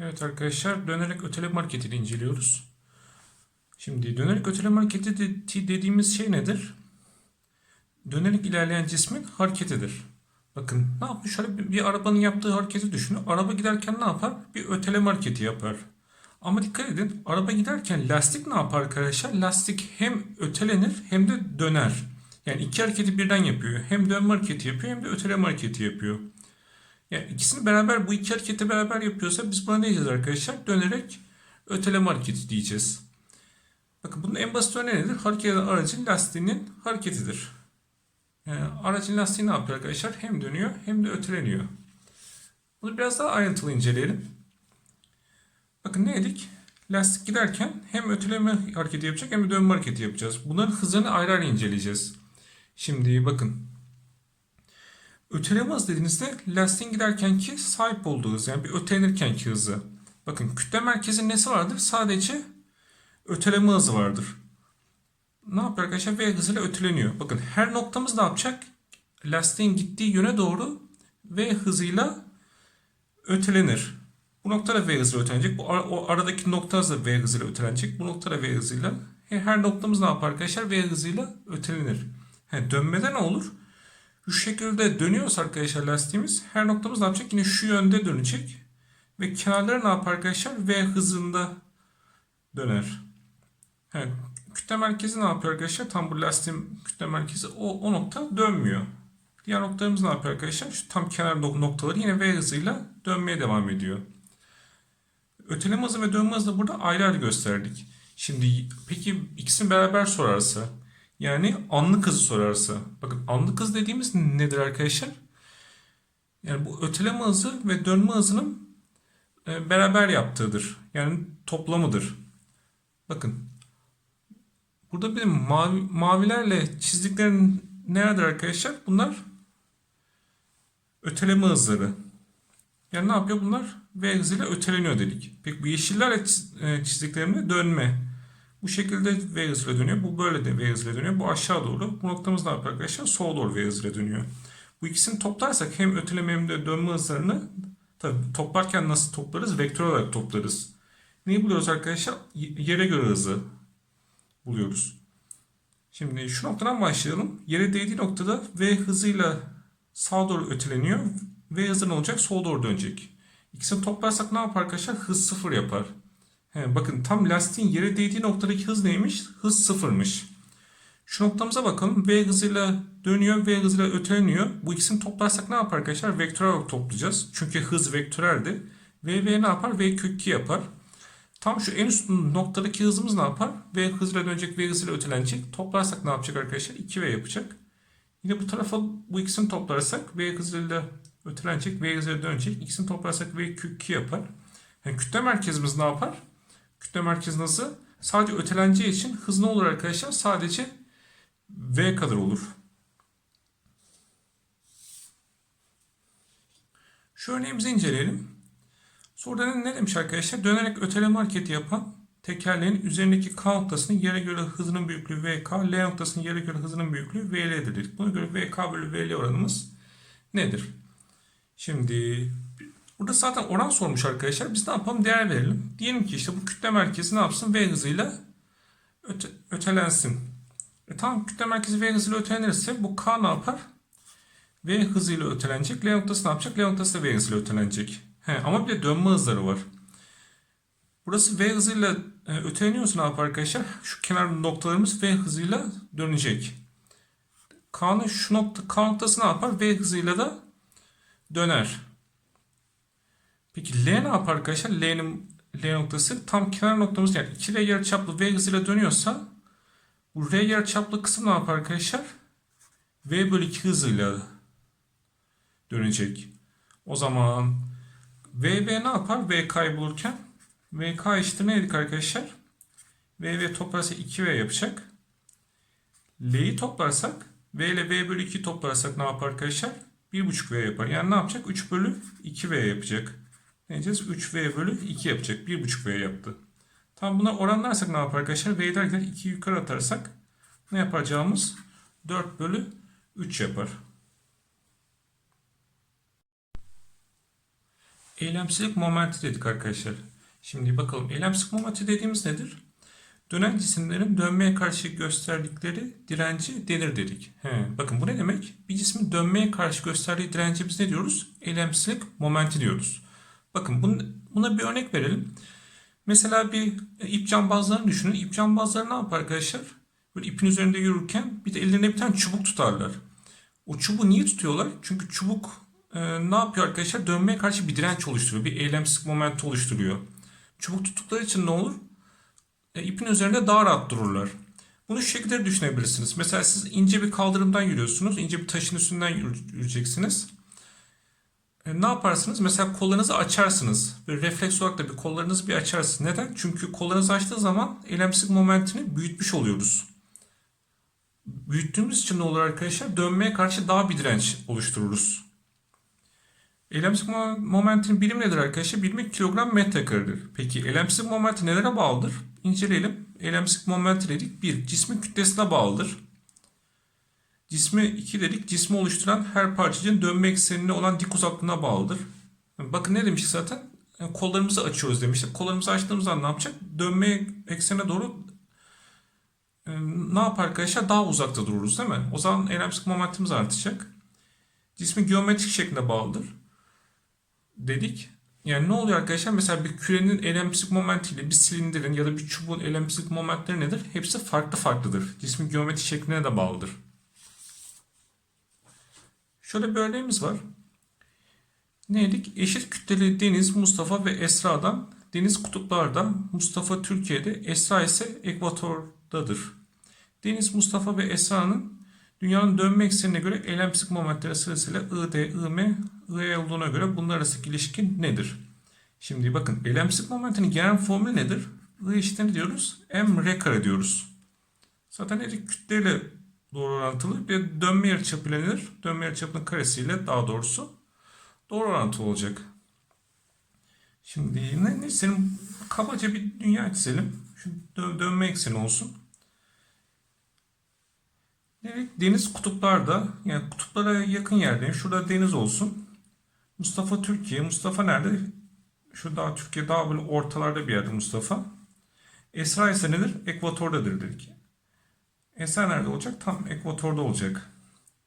Evet arkadaşlar dönerek öteleme hareketini inceliyoruz. Şimdi dönerek öteleme hareketi de- dediğimiz şey nedir? Dönerek ilerleyen cismin hareketidir. Bakın ne yapmış? Şöyle bir, bir arabanın yaptığı hareketi düşünün. Araba giderken ne yapar? Bir öteleme hareketi yapar. Ama dikkat edin araba giderken lastik ne yapar arkadaşlar? Lastik hem ötelenir hem de döner. Yani iki hareketi birden yapıyor. Hem dönme hareketi yapıyor hem de öteleme hareketi yapıyor. Yani ikisini beraber bu iki hareketi beraber yapıyorsa biz buna ne diyeceğiz arkadaşlar? Dönerek öteleme hareketi diyeceğiz. Bakın bunun en basit örneği nedir? Hareket eden aracın lastiğinin hareketidir. Yani aracın lastiği ne yapıyor arkadaşlar? Hem dönüyor hem de öteleniyor. Bunu biraz daha ayrıntılı inceleyelim. Bakın ne dedik? Lastik giderken hem öteleme hareketi yapacak hem de dönme hareketi yapacağız. Bunların hızını ayrı ayrı inceleyeceğiz. Şimdi bakın Öteleme hız dediğinizde lastiğin giderkenki sahip olduğu hız yani bir ötelenirkenki hızı. Bakın kütle merkezinin nesi vardır? Sadece öteleme hızı vardır. Ne yapıyor arkadaşlar? V hızıyla öteleniyor. Bakın her noktamız ne yapacak? Lastiğin gittiği yöne doğru V hızıyla ötelenir. Bu noktada V hızıyla ötelenecek. Bu o aradaki nokta da V hızıyla ötelenecek. Bu noktada V hızıyla. He, Her noktamız ne yapar arkadaşlar? V hızıyla ötelenir. He, dönmede ne olur? Şu şekilde dönüyorsa arkadaşlar lastiğimiz her noktamız ne yapacak? Yine şu yönde dönecek. Ve kenarları ne yapar arkadaşlar? V hızında döner. Evet. Kütle merkezi ne yapıyor arkadaşlar? Tam bu lastiğin kütle merkezi o, o nokta dönmüyor. Diğer noktalarımız ne yapıyor arkadaşlar? Şu tam kenar nok- noktaları yine V hızıyla dönmeye devam ediyor. Öteleme hızı ve dönme hızı da burada ayrı ayrı gösterdik. Şimdi peki ikisini beraber sorarsa yani anlık hızı sorarsa. Bakın anlık hız dediğimiz nedir arkadaşlar? Yani bu öteleme hızı ve dönme hızının e, beraber yaptığıdır. Yani toplamıdır. Bakın. Burada benim mavi, mavilerle çizdiklerim neredir arkadaşlar? Bunlar öteleme hızları. Yani ne yapıyor bunlar? V hızıyla öteleniyor dedik. Peki bu yeşillerle e, çizdiklerimde dönme. Bu şekilde V hızıyla dönüyor. Bu böyle de V hızıyla dönüyor. Bu aşağı doğru. Bu noktamız ne yapıyor arkadaşlar? Sola doğru V hızıyla dönüyor. Bu ikisini toplarsak hem öteleme hem de dönme hızlarını tabii toplarken nasıl toplarız? Vektör olarak toplarız. Neyi buluyoruz arkadaşlar? Yere göre hızı buluyoruz. Şimdi şu noktadan başlayalım. Yere değdiği noktada V hızıyla sağa doğru öteleniyor. V hızı ne olacak? Sola doğru dönecek. İkisini toplarsak ne yapar arkadaşlar? Hız sıfır yapar. He, bakın tam lastiğin yere değdiği noktadaki hız neymiş? Hız sıfırmış. Şu noktamıza bakalım. V hızıyla dönüyor, V hızıyla öteleniyor. Bu ikisini toplarsak ne yapar arkadaşlar? Vektörel olarak toplayacağız. Çünkü hız vektöreldi. V, V ne yapar? V kök 2 yapar. Tam şu en üst noktadaki hızımız ne yapar? V hızıyla dönecek, V hızıyla ötelenecek. Toplarsak ne yapacak arkadaşlar? 2V yapacak. Yine bu tarafa bu ikisini toplarsak V hızıyla ötelenecek, V hızıyla dönecek. İkisini toplarsak V kök 2 yapar. Yani kütle merkezimiz ne yapar? Kütle merkezinin hızı sadece öteleneceği için hız ne olur arkadaşlar? Sadece v kadar olur. Şu örneğimizi inceleyelim. Soruda ne demiş arkadaşlar? Dönerek öteleme hareketi yapan tekerleğin üzerindeki K noktasının yere göre hızının büyüklüğü VK, L noktasının yere göre hızının büyüklüğü VL'dir dedik. Buna göre VK bölü VL oranımız nedir? Şimdi Burada zaten oran sormuş arkadaşlar. Biz ne yapalım? Değer verelim. Diyelim ki işte bu kütle merkezi ne yapsın? V hızıyla öte, ötelensin. E tamam kütle merkezi V hızıyla ötelenirse bu K ne yapar? V hızıyla ötelenecek. L noktası ne yapacak? L noktası da V hızıyla ötelenecek. He, ama bir de dönme hızları var. Burası V hızıyla e, öteleniyorsa ne yapar arkadaşlar? Şu kenar noktalarımız V hızıyla dönecek. K'nın şu nokta K noktası ne yapar? V hızıyla da döner. Peki L ne yapar arkadaşlar? L'nin L noktası tam kenar noktamız yani 2R yarıçaplı V hızıyla dönüyorsa bu R yarıçaplı kısım ne yapar arkadaşlar? V bölü 2 hızıyla dönecek. O zaman VV ne yapar? VK'yı bulurken VK eşittir neydik arkadaşlar? VV toplarsak 2V yapacak. L'yi toplarsak V ile V bölü 2 toplarsak ne yapar arkadaşlar? 1.5V yapar. Yani ne yapacak? 3 bölü 2V yapacak. Ne diyeceğiz? 3V bölü 2 yapacak. 1.5V yaptı. Tam buna oranlarsak ne yapar arkadaşlar? V'yi derken 2 yukarı atarsak ne yapacağımız? 4 bölü 3 yapar. eylemsizlik momenti dedik arkadaşlar. Şimdi bakalım eylemsizlik momenti dediğimiz nedir? Dönen cisimlerin dönmeye karşı gösterdikleri direnci denir dedik. He, bakın bu ne demek? Bir cismin dönmeye karşı gösterdiği direnci biz ne diyoruz? Eylemsizlik momenti diyoruz. Bakın bun- buna bir örnek verelim. Mesela bir e, ip cambazlarını düşünün. İp cambazları ne yapar arkadaşlar? Böyle ipin üzerinde yürürken bir de ellerine bir tane çubuk tutarlar. O çubuğu niye tutuyorlar? Çünkü çubuk e, ne yapıyor arkadaşlar? Dönmeye karşı bir direnç oluşturuyor. Bir eylemsizlik momenti oluşturuyor. Çubuk tuttukları için ne olur? E, ipin üzerinde daha rahat dururlar. Bunu şu şekilde düşünebilirsiniz. Mesela siz ince bir kaldırımdan yürüyorsunuz. ince bir taşın üstünden yürü- yürüyeceksiniz. E, ne yaparsınız? Mesela kollarınızı açarsınız. Böyle refleks olarak da bir kollarınızı bir açarsınız. Neden? Çünkü kollarınızı açtığı zaman eylemsizlik momentini büyütmüş oluyoruz. Büyüttüğümüz için ne olur arkadaşlar? Dönmeye karşı daha bir direnç oluştururuz. Eylemsizlik mo- momentinin birimi nedir arkadaşlar? Birimi kilogram metrekaredir. Peki eylemsizlik momenti nelere bağlıdır? İnceleyelim. Eylemsizlik momenti dedik. 1. Cismin kütlesine bağlıdır. Cismi 2 dedik. Cismi oluşturan her parçacığın dönme eksenine olan dik uzaklığına bağlıdır. Bakın ne demiştik zaten? Yani kollarımızı açıyoruz demiştik. Kollarımızı açtığımız zaman ne yapacak? Dönme eksenine doğru e, ne yapar arkadaşlar? Daha uzakta dururuz değil mi? O zaman eylemsizlik momentimiz artacak. Cismin geometrik şekline bağlıdır dedik. Yani ne oluyor arkadaşlar? Mesela bir kürenin eylemsizlik momentiyle bir silindirin ya da bir çubuğun eylemsizlik momentleri nedir? Hepsi farklı farklıdır. Cismin geometrik şekline de bağlıdır. Şöyle bir örneğimiz var. Neydik? Eşit kütleli Deniz, Mustafa ve Esra'dan Deniz kutuplarda, Mustafa Türkiye'de, Esra ise ekvatordadır. Deniz, Mustafa ve Esra'nın dünyanın dönme eksenine göre eylemsizlik momentleri sırasıyla ID, IM, IE olduğuna göre bunlar arasındaki ilişki nedir? Şimdi bakın eylemsizlik momentinin genel formülü nedir? I eşittir diyoruz? M R kare diyoruz. Zaten her iki kütleyle doğru orantılı. Bir dönme yarıçapı ile nedir? Dönme yarıçapının karesiyle daha doğrusu doğru orantılı olacak. Şimdi ne, ne senin kabaca bir dünya çizelim. Şu dö- dönme ekseni olsun. Evet, deniz kutuplarda yani kutuplara yakın yerdeyim. Şurada deniz olsun. Mustafa Türkiye. Mustafa nerede? Şu daha Türkiye daha böyle ortalarda bir yerde Mustafa. Esra ise nedir? Ekvatordadır dedik. Esra nerede olacak? Tam ekvatorda olacak.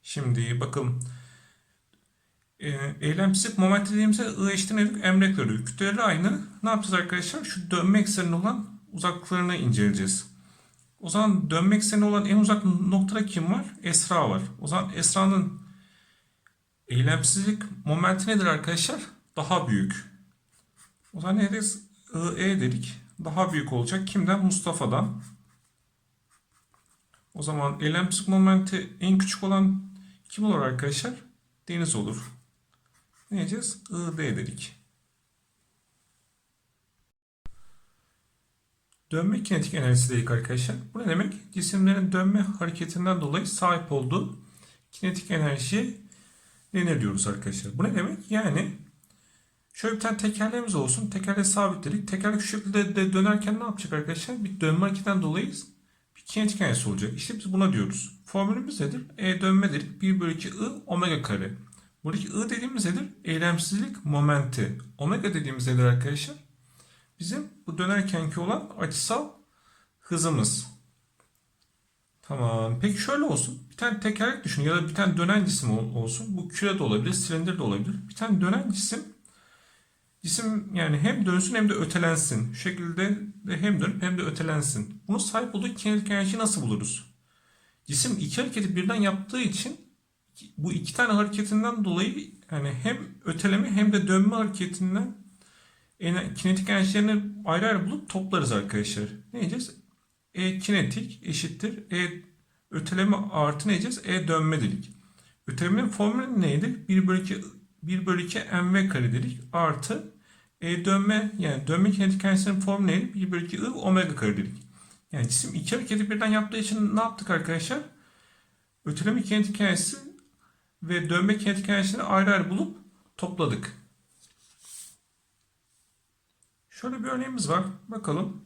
Şimdi bakalım. E, eylemsizlik moment dediğimizde I eşittir nedir? Emre kare. Kütleleri aynı. Ne yapacağız arkadaşlar? Şu dönme ekseninde olan uzaklıklarını inceleyeceğiz. O zaman dönme ekseni olan en uzak noktada kim var? Esra var. O zaman Esra'nın eylemsizlik momenti nedir arkadaşlar? Daha büyük. O zaman ne deriz? E dedik. Daha büyük olacak. Kimden? Mustafa'dan. O zaman eylemsizlik momenti en küçük olan kim olur arkadaşlar? Deniz olur. Ne diyeceğiz? ID dedik. Dönme kinetik enerjisi dedik arkadaşlar. Bu ne demek? Cisimlerin dönme hareketinden dolayı sahip olduğu kinetik enerjiye denir diyoruz arkadaşlar. Bu ne demek? Yani şöyle bir tane tekerleğimiz olsun. Tekerleği sabitledik. Tekerlek şu şekilde de dönerken ne yapacak arkadaşlar? Bir dönme hareketinden dolayı kinetik enerjisi olacak. İşte biz buna diyoruz. Formülümüz nedir? E dönme dedik. 1 bölü 2 I omega kare. Buradaki I dediğimiz nedir? Eylemsizlik momenti. Omega dediğimiz nedir arkadaşlar? Bizim bu dönerkenki olan açısal hızımız. Tamam. Peki şöyle olsun. Bir tane tekerlek düşün ya da bir tane dönen cisim ol- olsun. Bu küre de olabilir, silindir de olabilir. Bir tane dönen cisim cisim yani hem dönsün hem de ötelensin. Şu şekilde de hem dönüp hem de ötelensin. Bunu sahip olduğu kinetik enerjiyi nasıl buluruz? Cisim iki hareketi birden yaptığı için bu iki tane hareketinden dolayı yani hem öteleme hem de dönme hareketinden kinetik enerjilerini ayrı ayrı bulup toplarız arkadaşlar. Ne diyeceğiz? E kinetik eşittir E öteleme artı ne diyeceğiz? E dönme dedik. Ötelemenin formülü neydi? 1 bölü 2 1 bölü 2 mv kare dedik. Artı E dönme yani dönme kinetik enerjisinin formülü neydi? 1 bölü 2 I omega kare dedik. Yani cisim iki hareketi birden yaptığı için ne yaptık arkadaşlar? Öteleme kinetik enerjisi ve dönme kinetik enerjisini ayrı ayrı bulup topladık. Şöyle bir örneğimiz var. Bakalım.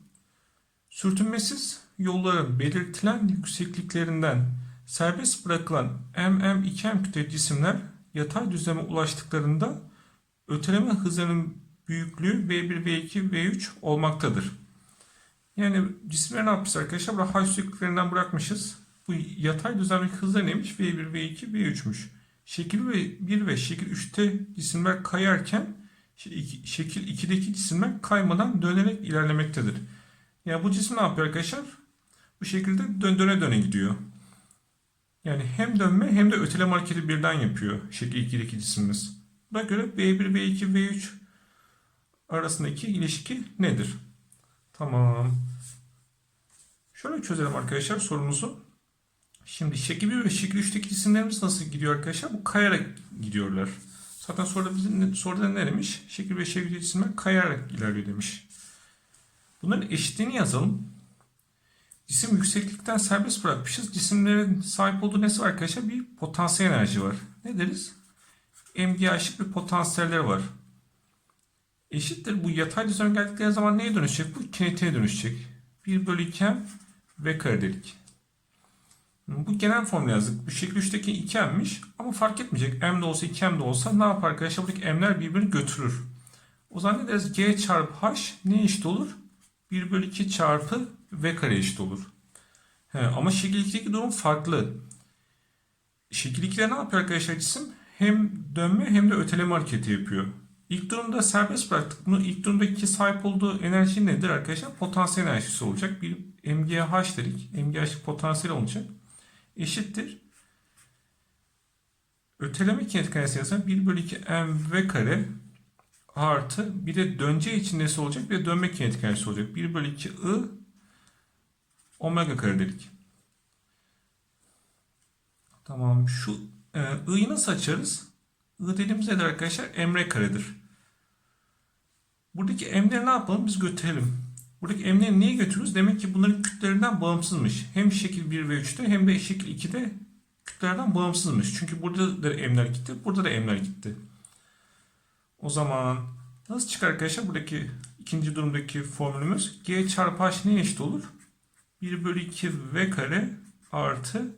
Sürtünmesiz yolların belirtilen yüksekliklerinden serbest bırakılan MM2M kütleli cisimler yatay düzleme ulaştıklarında öteleme hızlarının büyüklüğü V1, V2, V3 olmaktadır. Yani cisimleri ne yapmışız arkadaşlar? Burada h süreklerinden bırakmışız. Bu yatay düzenlik hızları neymiş? V1, V2, V3'müş. Şekil 1 ve şekil 3'te cisimler kayarken şe- şekil 2'deki cisimler kaymadan dönerek ilerlemektedir. Yani bu cisim ne yapıyor arkadaşlar? Bu şekilde dön döne döne gidiyor. Yani hem dönme hem de öteleme hareketi birden yapıyor şekil 2'deki cisimimiz. Buna göre V1, V2, V3 arasındaki ilişki nedir? Tamam. Şöyle çözelim arkadaşlar sorumuzu. Şimdi şekil 1 ve şekil 3'teki cisimlerimiz nasıl gidiyor arkadaşlar? Bu kayarak gidiyorlar. Zaten soruda bizim soruda ne demiş? Şekil ve şekil 3 cisimler kayarak ilerliyor demiş. Bunların eşitliğini yazalım. Cisim yükseklikten serbest bırakmışız. Cisimlerin sahip olduğu nesi var arkadaşlar? Bir potansiyel enerji var. Ne deriz? MGH'lık bir potansiyelleri var. Eşittir. Bu yatay düzen geldikleri zaman neye dönüşecek? Bu kinetiğe dönüşecek. 1 bölü 2 m v kare dedik. Bu genel formül yazdık. Bu şekil 3'teki 2m'miş ama fark etmeyecek. m de olsa 2m de olsa ne yapar arkadaşlar? Buradaki m'ler birbirini götürür. O zaman ne deriz? g çarpı h ne eşit olur? 1 bölü 2 çarpı v kare eşit olur. He, ama şekil 2'deki durum farklı. Şekil 2'de ne yapıyor arkadaşlar cisim? Hem dönme hem de öteleme hareketi yapıyor. İlk durumda serbest bıraktık. Bunu ilk durumdaki sahip olduğu enerji nedir arkadaşlar? Potansiyel enerjisi olacak. Bir MGH dedik. MGH potansiyel olacak. Eşittir. Öteleme kinetik enerjisi yazan 1 bölü 2 mv kare artı bir de döneceği için nesi olacak? Bir de dönme kinetik enerjisi olacak. 1 bölü 2 I omega kare dedik. Tamam şu e, I'yi nasıl açarız? I dediğimiz nedir arkadaşlar? Emre karedir. Buradaki emleri ne yapalım? Biz götürelim. Buradaki emleri niye götürürüz? Demek ki bunların kütlelerinden bağımsızmış. Hem şekil 1 ve 3'te hem de şekil 2'de kütlelerden bağımsızmış. Çünkü burada da emler gitti. Burada da emler gitti. O zaman nasıl çıkar arkadaşlar? Buradaki ikinci durumdaki formülümüz G çarpı H neye eşit olur? 1 bölü 2 V kare artı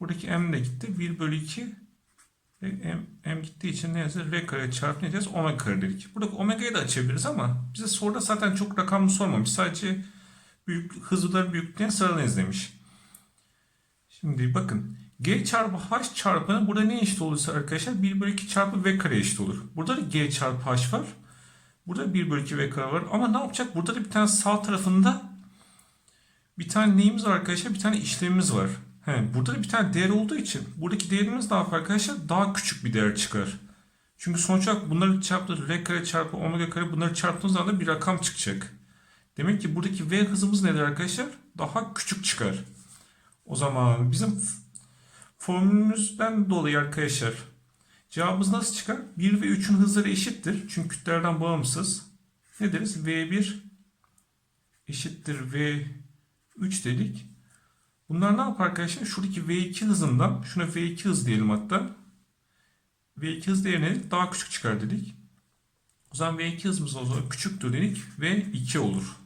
buradaki M de gitti. 1 bölü 2 ve M, M gittiği için ne yazıyor? R kare çarpı ne diyeceğiz? Omega kare dedik. Buradaki omega'yı da açabiliriz ama bize soruda zaten çok rakamlı sormamış. Sadece büyük, hızlıların büyüklüğüne sıralayınız demiş. Şimdi bakın. G çarpı H çarpını burada ne eşit olursa arkadaşlar 1 bölü 2 çarpı V kare eşit olur. Burada da G çarpı H var. Burada 1 bölü 2 V kare var. Ama ne yapacak? Burada da bir tane sağ tarafında bir tane neyimiz var arkadaşlar? Bir tane işlemimiz var. He, burada da bir tane değer olduğu için buradaki değerimiz daha arkadaşlar daha küçük bir değer çıkar. Çünkü sonuç olarak bunları çarptı r kare çarpı omega kare bunları çarptığınız zaman bir rakam çıkacak. Demek ki buradaki v hızımız nedir arkadaşlar? Daha küçük çıkar. O zaman bizim formülümüzden dolayı arkadaşlar cevabımız nasıl çıkar? 1 ve 3'ün hızları eşittir. Çünkü kütlelerden bağımsız. Ne deriz? V1 eşittir V3 dedik. Bunlar ne yapar arkadaşlar? Şuradaki V2 hızından, şuna V2 hız diyelim hatta. V2 hız değerine daha küçük çıkar dedik. O zaman V2 hızımız o zaman küçüktür dedik ve 2 olur.